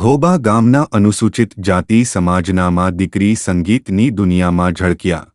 ઘોબા ગામના અનુસૂચિત જાતિ સમાજનામાં દીકરી સંગીતની દુનિયામાં ઝળક્યા.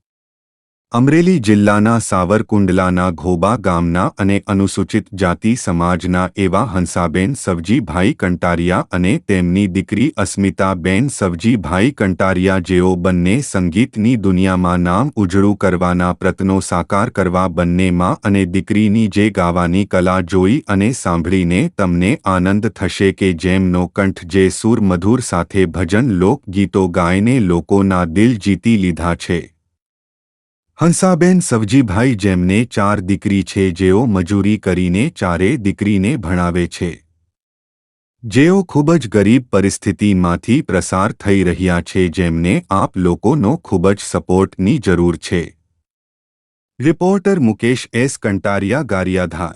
અમરેલી જિલ્લાના સાવરકુંડલાના ઘોબા ગામના અને અનુસૂચિત જાતિ સમાજના એવા હંસાબેન સવજીભાઈ કંટારિયા અને તેમની દીકરી અસ્મિતાબેન સવજીભાઈ કંટારિયા જેઓ બંને સંગીતની દુનિયામાં નામ ઉજળું કરવાના પ્રયત્નો સાકાર કરવા બંનેમાં અને દીકરીની જે ગાવાની કલા જોઈ અને સાંભળીને તમને આનંદ થશે કે જેમનો કંઠ જે સુર મધુર સાથે ભજન લોકગીતો ગાયને લોકોના દિલ જીતી લીધા છે. હંસાબેન સવજીભાઈ જેમને ચાર દીકરી છે જેઓ મજૂરી કરીને ચારે દીકરીને ભણાવે છે. જેઓ ખૂબ જ ગરીબ પરિસ્થિતિમાંથી પ્રસાર થઈ રહ્યા છે જેમને આપ લોકોનો ખૂબ જ સપોર્ટની જરૂર છે. Reporter Mukesh S Kantariya Gariyadhar.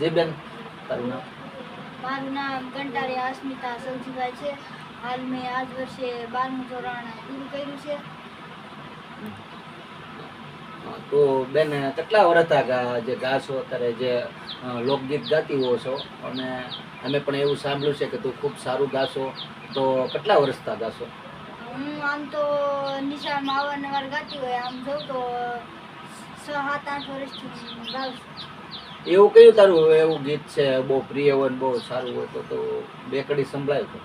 જી બેન તારું નામ? મારું નામ કંટારી અસ્મિતા સૌજીભાઈ છે. હાલ મેં આજ વર્ષે બારમું ધોરણ પૂરું કર્યું છે. તો બેન કેટલા વર્ષ હતા જે ગાશો અત્યારે જે લોકગીત ગાતી હો છો? અને અમે પણ એવું સાંભળ્યું છે કે તું ખૂબ સારું ગાશો? તો કેટલા વર્ષથી ગાશો? હું આમ તો નિશાળમાં અવારનવાર ગાતી હોય આમ જોઉં તો છ સાત આઠ વર્ષથી ગાઉં એવું કયું તારું એવું ગીત છે? બહુ પ્રિય હોય બહુ સારું હોય તો તો બે કડી સંભળાય તો.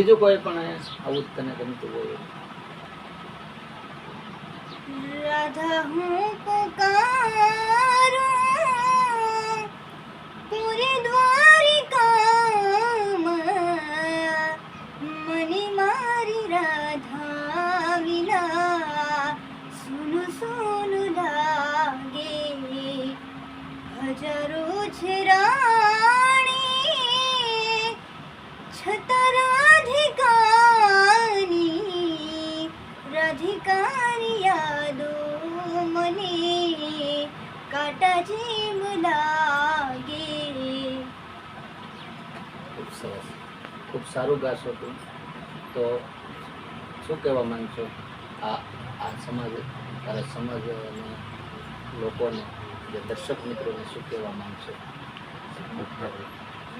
બીજું કોઈ પણ આવું તને ગમતું હોય રાધા હું પુકારું કાંટા જેમ લાગે. ખૂબ સરસ. ખૂબ સારું ગાશો તું. તો શું કહેવા માંગશો? આ આ સમાજ તારા સમાજ લોકોને જે દર્શક મિત્રોને શું કહેવા માંગશો?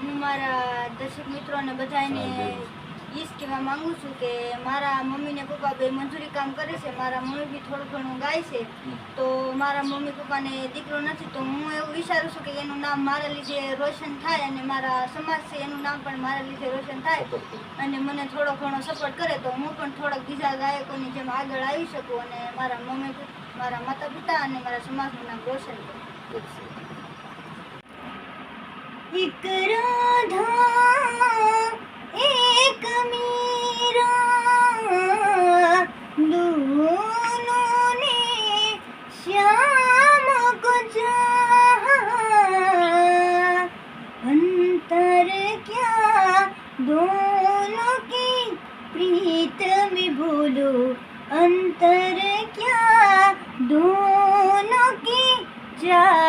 હું મારા દર્શક મિત્રોને બધાને એ જ કહેવા માગું છું કે મારા મમ્મી ને પપ્પા બે મજૂરી કામ કરે છે મારા મમ્મી બી થોડું ઘણું ગાય છે તો મારા મમ્મી પપ્પાને દીકરો નથી તો હું એવું વિચારું છું કે એનું નામ મારા લીધે રોશન થાય અને મારા સમાજ છે એનું નામ પણ મારા લીધે રોશન થાય અને મને થોડો ઘણો સપોર્ટ કરે તો હું પણ થોડાક બીજા ગાયકોની જેમ આગળ આવી શકું અને મારા મમ્મી મારા માતા પિતા અને મારા સમાજનું નામ રોશન કરું. ખૂબ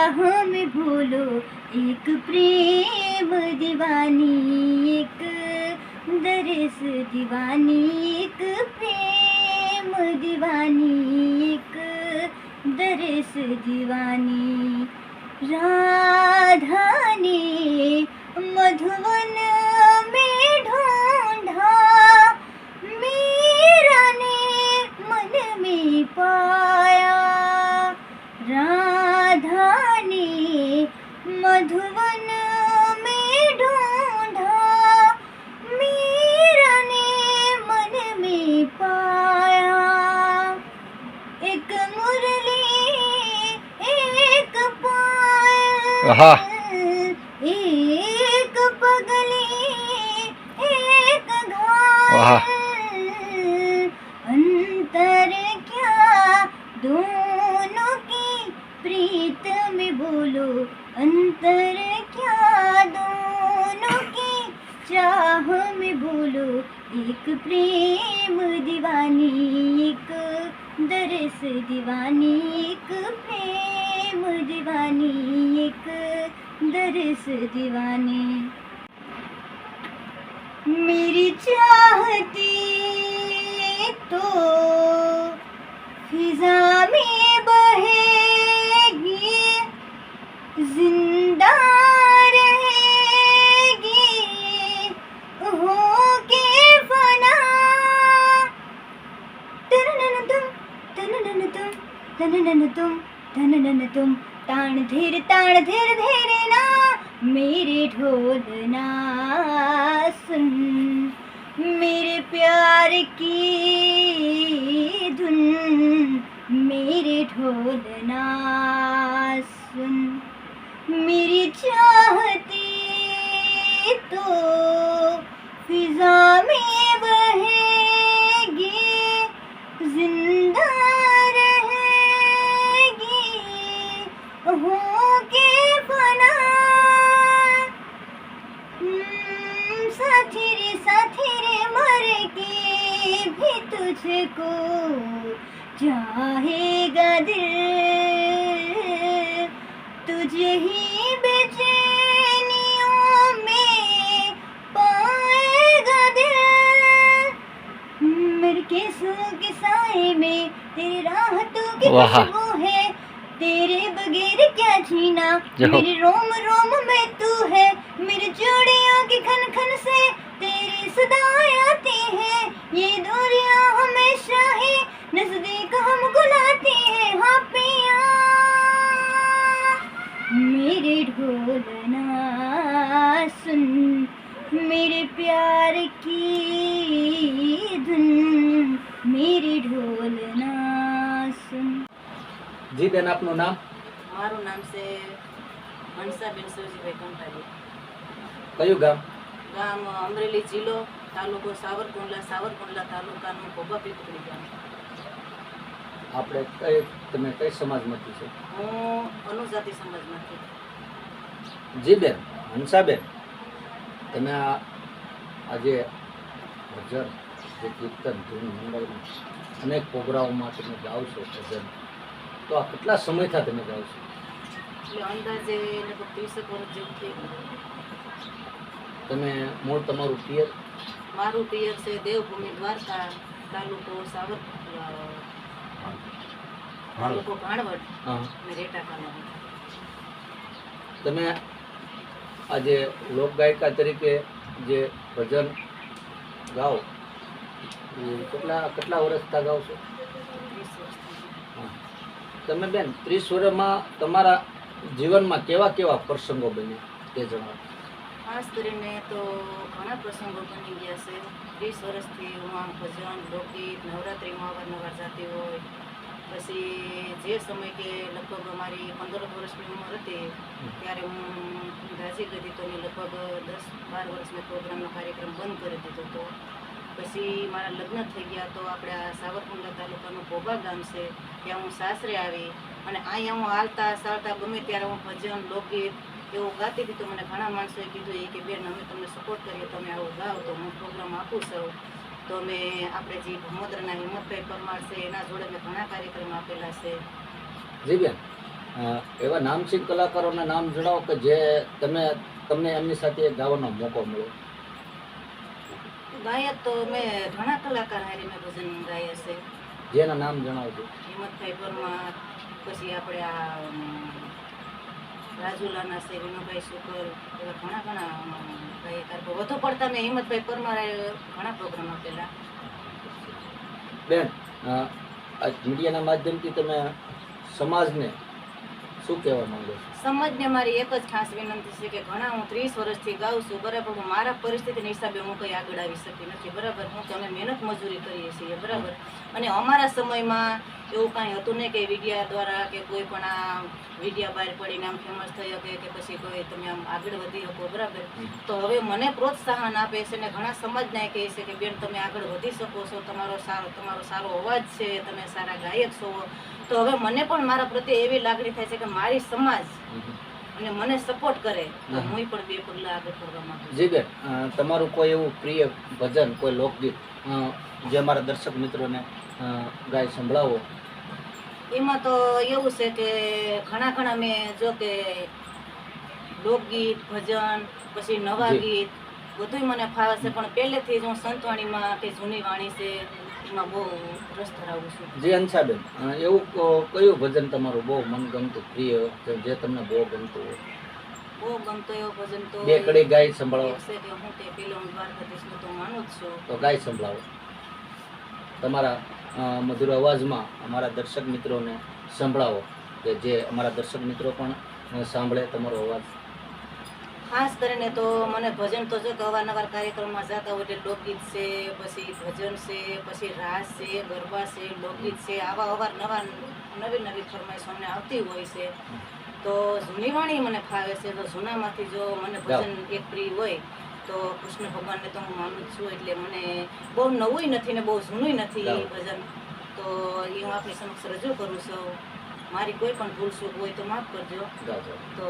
चाह में भूलो एक प्रेम दीवानी, एक दरस दीवानी, एक प्रेम दीवानी, एक दरस दीवानी। राधा ने मधुवन में ढूंढा, मीरा ने मन में पाया मधुवन में ढूंढा। मीरा ने मन में पाया। एक मुरली एक पायल। एक पगली एक अंतर दीवानी मेरी चाहती तो फिजा में बहेगी जिंदा रहेगी होके फना तननन तुम तननन तुम तननन तुम तननन तुम ताण धीर ताण धीर धीरे ना मेरे ढोलना सुन मेरे प्यार की धुन, मेरे ढोलना सुन मेरी चाहती तो फिजा में केसों के साए में तेरी राहतों की खुशबू है? तेरे बगैर क्या जीना? मेरे रोम रोम में तू है। मेरी जोड़ियों की खन खन से तेरी सदाएँ आती हैं। ये दूरियाँ हमेशा ही नज़दीक हमको लाती हैं। हाँ पिया। मेरे ढोलना सुन मेरे प्यार की જી બેન આપનું નામ? મારું નામ છે મનસાબેન સૌજીભાઈ કંટાળી. કયું ગામ? ગામ અમરેલી જિલ્લો તાલુકો સાવરકુંડલા સાવરકુંડલા તાલુકાનું ભોગા પીપળી ગામ. આપણે કઈ તમે કઈ સમાજમાંથી છો? હું અનુજાતિ સમાજમાંથી. જી બેન હંસાબેન તમે આ આજે ભજન જે કીર્તન ધૂન મંડળમાં અનેક પ્રોગ્રામોમાં તમે ગાઓ છો ભજન. તો આ કેટલા સમયથી તમે ગાઓ છો? અંદાજે ત્રીસેક વર્ષ જેવું થઈ તમે મૂળ તમારું પિયર? મારું પિયર છે દેવભૂમિ દ્વારકા તાલુકો સાવર તાલુકો ભાણવડ. અને રેટા તમે આજે લોકગાયિકા તરીકે જે ભજન ગાઓ કેટલા કેટલા વર્ષથી ગાઓ છો. તમે બેન ત્રીસ વર્ષમાં તમારા જીવનમાં કેવા કેવા પ્રસંગો બન્યા? તે જણાવો. ખાસ કરીને તો ઘણા પ્રસંગો બની ગયા છે. ત્રીસ વર્ષથી હું આમ ભજન લોકગીત નવરાત્રિમાં અવારનવાર જતી હોય. પછી જે સમય કે લગભગ અમારી પંદર વર્ષની ઉંમર હતી ત્યારે હું ગાજી ગઈ હતી તો લગભગ દસ બાર વર્ષના પ્રોગ્રામનો કાર્યક્રમ બંધ કરી દીધો હતો. પછી મારા લગ્ન થઈ ગયા તો આપણે આ સાવરકુંડલા તાલુકાનું ભોગા ગામ છે, ત્યાં હું સાસરે આવી અને અહીંયા હું હાલતા ચાલતા ગમે ત્યારે હું ભજન, લોકગીત એવું ગાતી હતી તો મને ઘણા માણસોએ કીધું એ કે બેન, અમે તમને સપોર્ટ કરીએ, તમે આવું ગાઓ તો હું પ્રોગ્રામ આપું છું તો મેં આપણે જે ભમોદરના હિંમતભાઈ પરમાર છે, એના જોડે મેં ઘણા કાર્યક્રમ આપેલા છે. જી બેન એવા નામચીન કલાકારોના નામ જણાવો કે જે તમે, તમને એમની સાથે ગાવાનો મોકો મળ્યો. ગાયક તો મેં ઘણા કલાકાર હારે મેં ભજન ગાયા છે. જેના નામ જણાવજો. હિંમતભાઈ પરમાર પછી આપણે આ રાજુલાના છે વિનોભાઈ શુકર એવા ઘણા ઘણા ગાયકાર. વધુ પડતા મેં હિંમતભાઈ પરમાર ઘણા પ્રોગ્રામ આપેલા. બેન આ મીડિયાના માધ્યમથી તમે સમાજને શું કહેવા માંગો છો? સમાજને મારી એક જ ખાસ વિનંતી છે કે ઘણા હું ત્રીસ વર્ષથી ગાઉં છું બરાબર હું મારા પરિસ્થિતિના હિસાબે હું કંઈ આગળ આવી શકી નથી બરાબર? હું અમે મહેનત મજૂરી કરીએ છીએ બરાબર? અને અમારા સમયમાં એવું કાંઈ હતું નહીં કે વિડીયા દ્વારા કે કોઈ પણ આ વિડીયા બહાર પડીને આમ ફેમસ થઈ શકે કે પછી કોઈ તમે આમ આગળ વધી શકો બરાબર? તો હવે મને પ્રોત્સાહન આપે છે ને ઘણા સમાજના કહે છે કે બેન તમે આગળ વધી શકો છો તમારો સારો તમારો સારો અવાજ છે તમે સારા ગાયક છો તો હવે મને પણ મારા પ્રત્યે એવી લાગણી થાય છે કે મારી સમાજ અને મને સપોર્ટ કરે તો હું પણ બે પગલા આગળ કરવા માંગુ જી બેન તમારું કોઈ એવું પ્રિય ભજન કોઈ લોકગીત જે અમારા દર્શક મિત્રોને ગાય સંભળાવો? એમાં તો એવું છે કે ઘણા ઘણા મેં જો કે લોકગીત ભજન પછી નવા ગીત બધુંય મને ફાવે છે. પણ પહેલેથી જ હું સંતવાણીમાં કે જૂની વાણી છે એમાં બહુ રસ ધરાવું છું. જી અંશાબેન એવું કયું ભજન તમારું બહુ મનગમતું પ્રિય જે તમને બહુ ગમતું હોય? બહુ ગમતો એવો ભજન તો બે કડી ગાય સંભળાવો. હું તે પેલો હું તો માનું જ છું. તો ગાય સંભળાવો. તમારા મધુર અવાજમાં અમારા દર્શક મિત્રોને સંભળાવો કે જે અમારા દર્શક મિત્રો પણ સાંભળે તમારો અવાજ. ખાસ કરીને તો મને ભજન તો જો કે અવારનવાર કાર્યક્રમમાં જતા હોય એટલે લોકગીત છે પછી ભજન છે પછી રાસ છે ગરબા છે લોકગીત છે આવા અવારનવાર નવી નવી ફરમાઈશો અમને આવતી હોય છે. તો જૂની વાણી મને ફાવે છે તો જૂનામાંથી જો મને ભજન એક પ્રિય હોય તો કૃષ્ણ ભગવાનને તો હું માનું છું એટલે મને બહુ નવું નથી ને બહુ જૂનું નથી ભજન. તો એ હું આપણી સમક્ષ રજૂ કરું છું. મારી કોઈ પણ ભૂલ ચૂક હોય તો માફ કરજો. તો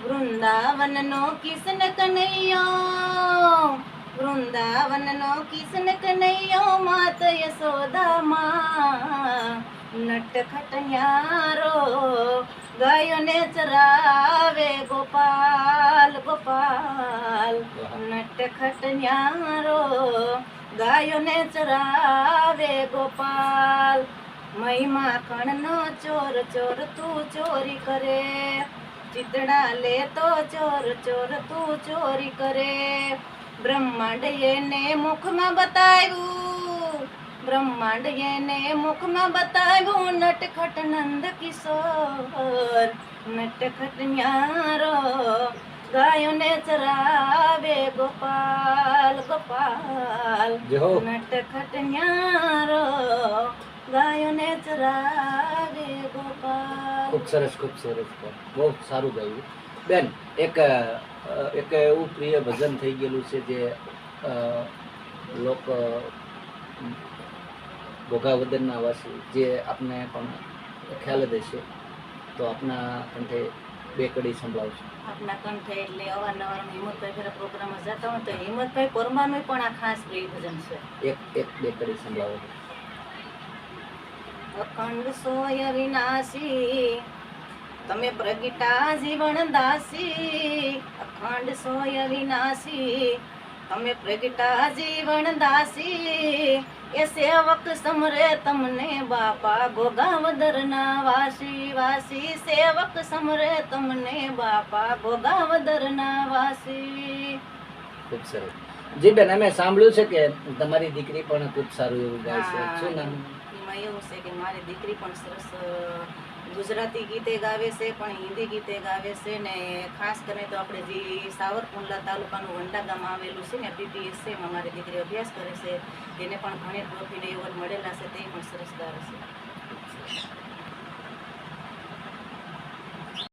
વૃંદાવનનો કિશન કનૈયો, વૃંદાવનનો કિશન કનૈયો માત યશોદામાં નટખટ ન્યારો ગાયોને ચરાવે ગોપાલ ગોપાલ. નટખટ ન્યારો ગાયોને ચરાવે ગોપાલ. મહિમા કણનો ચોર ચોર તું ચોરી કરે. ચિતડા લે તો ચોર ચોર તું ચોરી કરે. બ્રહ્માંડ એને મુખમાં બતાવ્યું. બ્રહ્માંડ એને મુખમાં બતાવ્યું નટખટ નંદ કિશોર નટખટ ન્યારો ગાયોને ચરાવે ગોપાલ ગોપાલ. નટખટ ન્યારો ગાયોને ચરાવે ખૂબ સરસ ખૂબ સરસ બહુ સારું ગાયું. બેન એક એક એવું પ્રિય ભજન થઈ ગયેલું છે જે લોક ભોગાવદનના વાસી જે આપને પણ ખ્યાલ જ હશે તો આપના કંઠે બે કડી સંભળાવશું. આપના કંઠે એટલે અવારનવાર હિંમતભાઈ ફેરા પ્રોગ્રામમાં જતા હોય તો હિંમતભાઈ પરમાનું પણ આ ખાસ પ્રિય ભજન છે. એક એક બે કડી સંભળાવો. અખંડ સોય વિનાશી. તમે પ્રગટા જીવન દાસી. અખંડ સોય વિનાશી. તમે પ્રગટા જીવન દાસી. એ સેવક સમરે તમને બાપા ગોગાવદરના વાસી વાસી સેવક સમરે તમને બાપા ગોગાવદરના વાસી ખૂબ સરસ. જી બેન, અમે સાંભળ્યું છે કે તમારી દીકરી પણ ખૂબ સારું એવું ગાય છે. શું નામ? એમાં એવું છે કે મારી દીકરી પણ સરસ ગુજરાતી ગીતે ગાવે છે, પણ હિન્દી ગીતે ગાવે છે ને ખાસ કરીને તો આપણે જે સાવરકુંડલા તાલુકાનું વંડા ગામ આવેલું છે ને બીપીએસસીમાં મારી દીકરી અભ્યાસ કરે છે. તેને પણ ઘણી ટ્રોફીને એવોર્ડ મળેલા છે, તે પણ સરસ ગાવે છે.